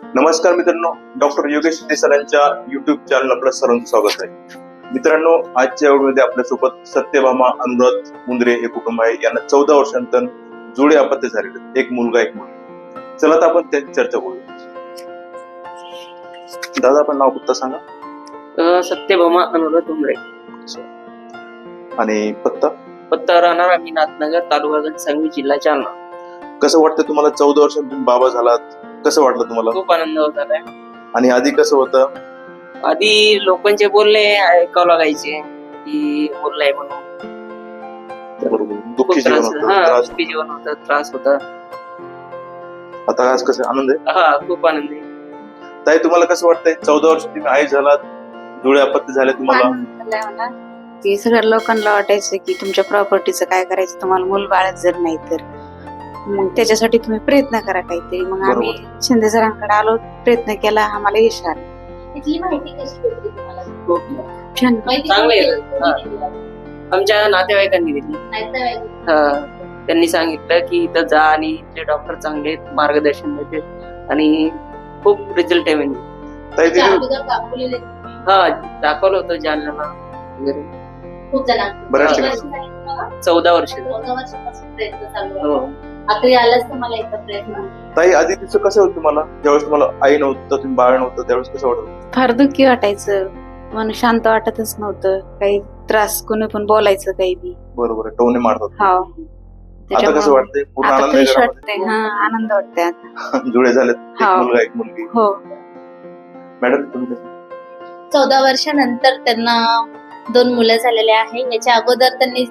नमस्कार मित्रांनो डॉक्टर योगेश सरांच्या युट्यूब चॅनल आपलं सर्वांचं स्वागत आहे. मित्रांनो आजच्या वेळेमध्ये आपल्यासोबत सत्यभामा अनुराध मुंद्रे हे कुटुंब आहे. यांना चौदा वर्षांतर जुळे अपत्य झालेले. एक मुलगा एक मुलगी. चला तर आपण त्यांची चर्चा करूया. दादा आपण नाव पत्ता सांगा? सत्यभामा अनुराध उमरे आणि पत्ता? पत्ता राहणार आम्ही नाथनगर तालुका घनसांगवी जिल्हा जालना. कसं वाटतं तुम्हाला चौदा वर्षांत तुम्ही बाबा झालात? कसं वाटलं तुम्हाला? खूप आनंद होत आणि आधी कसं होतं? आधी लोकांचे बोलणे ऐकावं लागायचे की बोललाय म्हणून. बरोबर. खूप दुःखी जीवन त्रास होतं. हा त्रास. दुःखी जीवन होतं त्रास होता. आता आज कसं आनंद आहे? हा खूप आनंद आहे. ताई तुम्हाला कसं वाटतंय? चौदा वर्ष तुम्ही आई झालात जुळे अपत्य झाले तुम्हाला? सगळ्या लोकांना वाटायचं की तुमच्या प्रॉपर्टीचं काय करायचं तुम्हाला मूल बाळच जर नाही तर. मग त्याच्यासाठी तुम्ही प्रयत्न करा काहीतरी. मग आम्ही शिंदे सरांकडे आलो प्रयत्न केला आम्हाला यश आलं. तिथली माहिती कशी भेटली तुम्हाला? खूप छान. माहिती चांगली आहे. कोणी हा. दिली तुम्हाला? आमच्या नातेवाईकांनी दिली. नातेवाईक. हा. त्यांनी सांगितलं की इथं जा आणि इथले डॉक्टर चांगले आहेत, मार्गदर्शन देतात आणि खूप रिझल्ट आहे म्हणजे. ताई त्याच्या दिदी अगोदर दाखवलेले हा दाखवलं होतं जालन्याला वगैरे. खूप जणांना. बऱ्याच ठिकाणी. चौदा वर्ष चौदा वर्षापासून प्रयत्न चालू हो. आलाच तुम्हाला एकदा प्रयत्न. ताई आधी तिचं कसं होतं तुम्हाला? ज्यावेळेस तुम्हाला आई नव्हतं तुम्ही बाळ नव्हतं त्यावेळेस कसं वाटत फार दुःखी वाटायचं. मन शांत वाटतच नव्हतं. काही त्रास कोणी पण बोलायचं काही बी. बरोबर आहे, टोने मारतात. हा. आता कसं वाटतंय? पूर्ण आता आनंद आहे फ्रेश घरामध्ये? वाटतंय. हा आनंद वाटतंय आता. जुळे झालेत एक हा. मुलगा एक मुलगी. हो. मॅडम तुम्ही कसं? चौदा वर्षानंतर त्यांना दोन मुलं झालेले आहे. याच्या अगोदर त्यांनी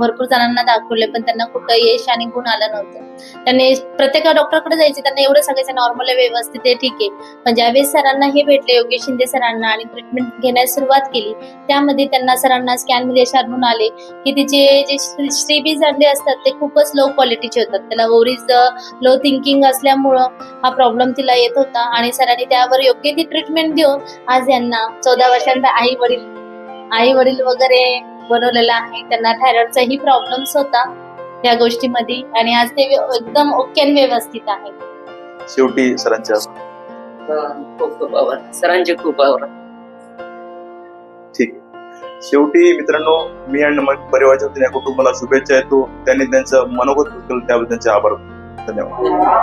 भरपूर जणांना दाखवले पण त्यांना कुठं यश आणि गुण आलं नव्हतं. त्यांनी प्रत्येक डॉक्टरकडे जायचे त्यांना एवढं सांगायचं नॉर्मल आहे व्यवस्थित आहे ठीक आहे. पण ज्यावेळेस सरांना हे भेटले योगेश शिंदे सरांना आणि ट्रीटमेंट घेण्यास सुरुवात केली त्यामध्ये त्यांना सरांना स्कॅनमध्ये असे आढळून आले की तिचे जे श्रीबीज अंडे असतात ते खूपच लो क्वालिटीचे होतात. त्याला ओरीज लो थिंकिंग असल्यामुळं हा प्रॉब्लेम तिला येत होता आणि सरांनी त्यावर योग्य ती ट्रीटमेंट देऊन आज यांना चौदा वर्षांचा आई वडील आई वडील वगैरे बनवलेला आहे. त्यांना थायरॉइडचाही प्रॉब्लेम्स होता या गोष्टीमध्ये आणि आज ते एकदम ओके आणि व्यवस्थित आहे. शेवटी सरांच्या हा, खूप खूप आभार सरांचे खूप आभार. ठीक. शेवटी मित्रांनो मी आणि परिवाराच्या वतीने या कुटुंबाला शुभेच्छा येतो त्यांनी त्यांचं मनोगत त्याबद्दल त्यांचे आभार. धन्यवाद.